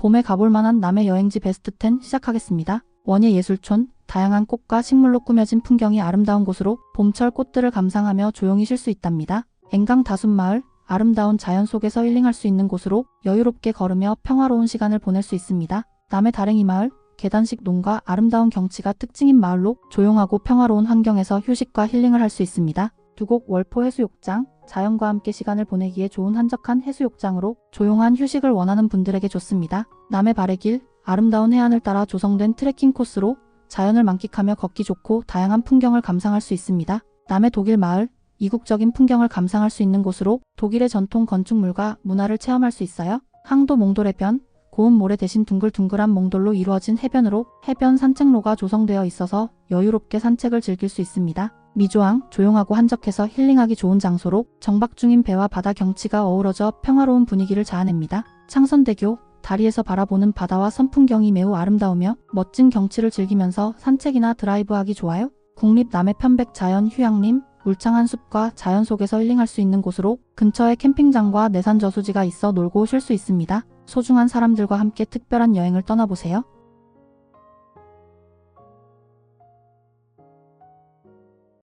봄에 가볼 만한 남해 여행지 베스트 10 시작하겠습니다. 원예 예술촌, 다양한 꽃과 식물로 꾸며진 풍경이 아름다운 곳으로 봄철 꽃들을 감상하며 조용히 쉴 수 있답니다. 앵강 다순마을, 아름다운 자연 속에서 힐링할 수 있는 곳으로 여유롭게 걸으며 평화로운 시간을 보낼 수 있습니다. 남해 다랭이 마을, 계단식 농가 아름다운 경치가 특징인 마을로 조용하고 평화로운 환경에서 휴식과 힐링을 할 수 있습니다. 두곡 월포 해수욕장, 자연과 함께 시간을 보내기에 좋은 한적한 해수욕장으로 조용한 휴식을 원하는 분들에게 좋습니다. 남해 바래길, 아름다운 해안을 따라 조성된 트레킹 코스로 자연을 만끽하며 걷기 좋고 다양한 풍경을 감상할 수 있습니다. 남해 독일 마을, 이국적인 풍경을 감상할 수 있는 곳으로 독일의 전통 건축물과 문화를 체험할 수 있어요. 항도 몽돌 해변, 고운 모래 대신 둥글둥글한 몽돌로 이루어진 해변으로 해변 산책로가 조성되어 있어서 여유롭게 산책을 즐길 수 있습니다. 미조항, 조용하고 한적해서 힐링하기 좋은 장소로 정박 중인 배와 바다 경치가 어우러져 평화로운 분위기를 자아냅니다. 창선대교, 다리에서 바라보는 바다와 선풍경이 매우 아름다우며 멋진 경치를 즐기면서 산책이나 드라이브하기 좋아요. 국립 남해 편백 자연 휴양림, 울창한 숲과 자연 속에서 힐링할 수 있는 곳으로 근처에 캠핑장과 내산 저수지가 있어 놀고 쉴 수 있습니다. 소중한 사람들과 함께 특별한 여행을 떠나보세요.